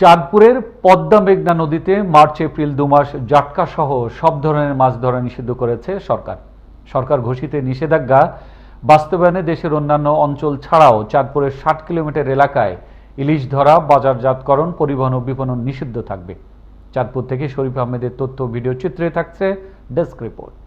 চাঁদপুরের পদ্মা মেঘনা নদীতে মার্চ, এপ্রিল দু মাস জাটকা সহ সব ধরনের মাছ ধরা নিষিদ্ধ করেছে সরকার। সরকার ঘোষিত নিষেধাজ্ঞা বাস্তবায়নে দেশের অন্যান্য অঞ্চল ছাড়াও চাঁদপুরের ষাট কিলোমিটার এলাকায় ইলিশ ধরা, বাজারজাতকরণ, পরিবহন ও বিপণন নিষিদ্ধ থাকবে। চাঁদপুর থেকে শরীফ আহমেদের তথ্য ভিডিও চিত্রে থাকছে ডেস্ক রিপোর্ট।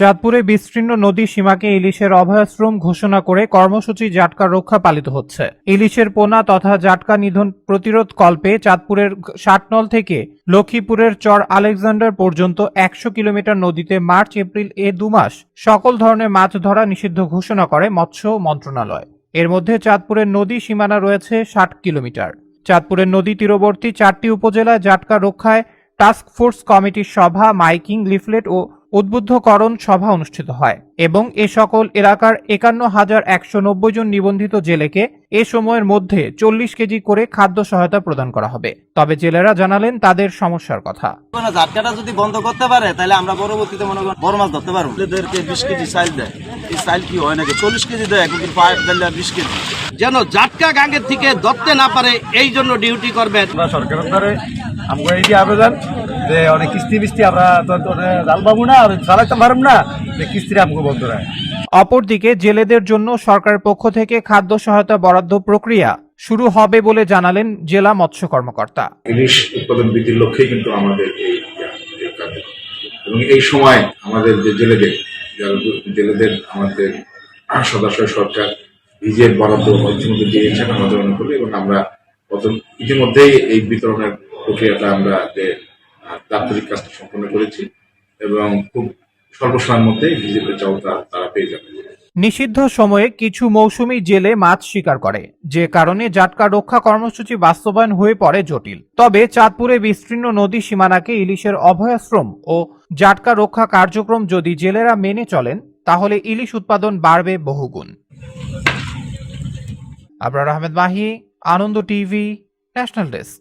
চাঁদপুরে বিস্তীর্ণ নদী সীমাকে ইলিশের অভয়াশ্রম ঘোষণা করে কর্মসূচি জাটকা রক্ষা পালিত হচ্ছে। ইলিশের পোনা তথা জাটকা নিধন প্রতিরোধ কল্পে চাঁদপুরের ষাটনল থেকে লক্ষ্মীপুরের চর আলেকজান্ডার পর্যন্ত একশো কিলোমিটার নদীতে মার্চ, এপ্রিল এ দু মাস সকল ধরনের মাছ ধরা নিষিদ্ধ ঘোষণা করে মৎস্য মন্ত্রণালয়। এর মধ্যে চাঁদপুরের নদী সীমানা রয়েছে ষাট কিলোমিটার। চাঁদপুরের নদী তীরবর্তী চারটি উপজেলায় জাটকা রক্ষায় টাস্ক ফোর্স কমিটির সভা, মাইকিং লিফলেট ও উদ্বুদ্ধকরণ সভা অনুষ্ঠিত হয় এবং এ সকল এলাকার একান্ন হাজার একশো নব্বই জন নিবন্ধিত জেলেকে এ সময়ের মধ্যে চল্লিশ কেজি করে খাদ্য সহায়তা প্রদান করা হবে। তবে জেলেরা জানালেন তাদের সমস্যার কথা। ঝাটকাটা যদি বন্ধ করতে পারে তাহলে আমরা পরবর্তীতে মনে করেন বড় মাছ ধরতে পারব। এদেরকে বিশ কেজি সাইল দেয়। এই সাইল কি হয় নাকি? চল্লিশ কেজি দেয় কিন্তু পাইপ দিলে বিশ কেজি? যেন জাটকা গাঙ্গের থেকে ধরতে না পারে এই জন্য ডিউটি করবেন আমরা সরকারের দ্বারে আমাকে এই যে আবেদন যে অনেক কিস্তি মিস্তি আমরা তো জাল পাবো না আর চালাইতে পারব না যে কিস্তিটা আমাকে বন্ধ রায় অপরদিকে জেলেদের জন্য সরকারের পক্ষ থেকে খাদ্য সহায়তা বরাদ্দ প্রক্রিয়া শুরু হবে বলে জানালেন জেলা মৎস্য কর্মকর্তা। ইলিশ উৎপাদন বৃদ্ধির লক্ষ্যেই কিন্তু আমাদের এই এবং এই সময় আমাদের যে জেলেদের জেলেদের আমাদের সদস্য সরকার নিজের বরাদ্দ ইতিমধ্যে দিয়েছেন আমাদের অনুকূলে এবং আমরা ইতিমধ্যেই এই বিতরণের প্রক্রিয়াটা আমরা যে দাপ্তরিক কাজটা সম্পন্ন করেছি এবং খুব স্বল্প সময়ের মধ্যে ভিজের চাউতা তারা পেয়ে যাবে। নিষিদ্ধ সময়ে কিছু মৌসুমি জেলে মাছ শিকার করে, যে কারণে জাটকা রক্ষা কর্মসূচি বাস্তবায়ন হয়ে পড়ে জটিল। তবে চাঁদপুরে বিস্তীর্ণ নদী সীমানাকে ইলিশের অভয়াশ্রম ও জাটকা রক্ষা কার্যক্রম যদি জেলেরা মেনে চলেন, তাহলে ইলিশ উৎপাদন বাড়বে বহুগুণ। Abrar Ahmed Mahi, Ananda TV, national desk.